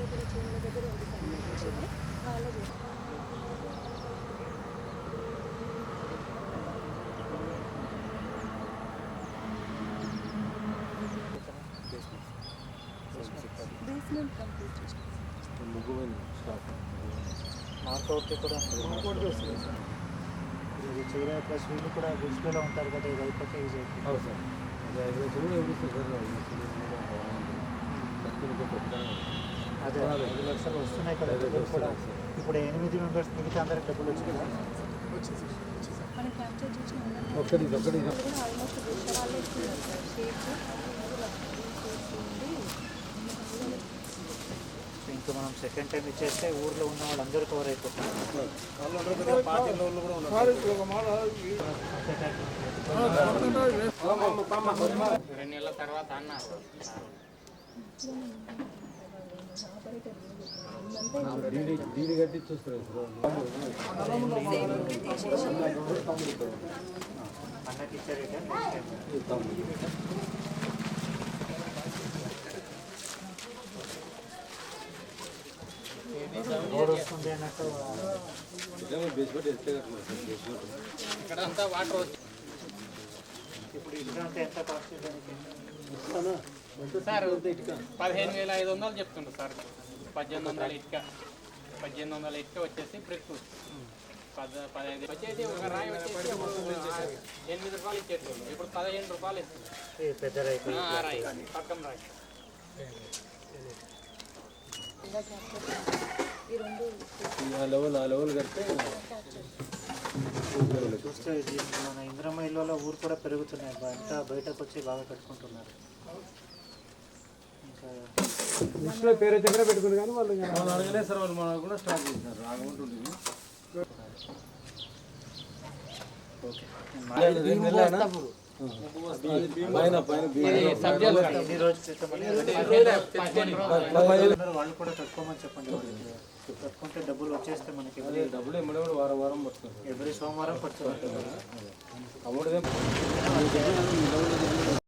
దగ్గర చేనుల దగ్గర ఉంది sir basement complete stock mark out కూడా మార్కౌట్ చేస్తుంది సార్ ఇది చివరి ప్లస్ వీళ్ళు కూడా గుడ్స్లో ఉంటారు కదా ఇది అయిపోతే యూజ్ అవుతుంది అవును సార్ అదే ఐదు రోజులు సార్ అదే ఐదు లక్షలు వస్తున్నాయి కదా డబ్బులు కూడా. ఇప్పుడు ఎనిమిది మెంబర్స్ మిగతా అందరికి డబ్బులు వచ్చింది షేప్స్ ఇంకా మనం సెకండ్ టైం ఇచ్చేస్తే ఊర్లో ఉన్న వాళ్ళందరూ కవర్ అయిపోతున్నారు రెండు నెలల తర్వాత అన్నారు ఇక్కడ అంతా వాటర్ వచ్చి ఇప్పుడు ఇల్లు అంటే ఎంత కాస్ట్ దానికి సార్ పదిహేను వేల ఐదు వందలు చెప్తుండ్రు సార్. పద్దెనిమిది వందల ఇటుక. పద్దెనిమిది వందల ఇటుక వచ్చేసి బ్రిక్ పద పదహైదు వచ్చేసి ఒక రాయి వచ్చేసి ఎనిమిది రూపాయలు ఇచ్చేటోళ్ళు ఇప్పుడు పదిహేను రూపాయలు ఇస్తుంది. రాయి. పక్కన రాయి. ఈ రెండు ఆ లెవెల్ ఆ లెవెల్ కడితే చూస్తే మన ఇంద్రమ్మ ఇళ్ళలో ఊరు కూడా పెరుగుతున్నాయి. ఇంకా బయటకు వచ్చి బాగా కట్టుకుంటున్నారు. ఇంకా పేరు దగ్గర పెట్టుకుని కానీ వాళ్ళు వాళ్ళు అడగలేదు సార్ వాళ్ళు మనకు కూడా స్టార్ట్ చేసినారు వాళ్ళు కూడా కట్టుకోమని చెప్పండి. కట్టుకుంటే డబ్బులు వచ్చేస్తే మనకి డబ్బులు ఇమ్మడి కూడా వారం వారం పడుతుంది ఎవ్రీ సోమవారం పడుతుంది అమౌంట్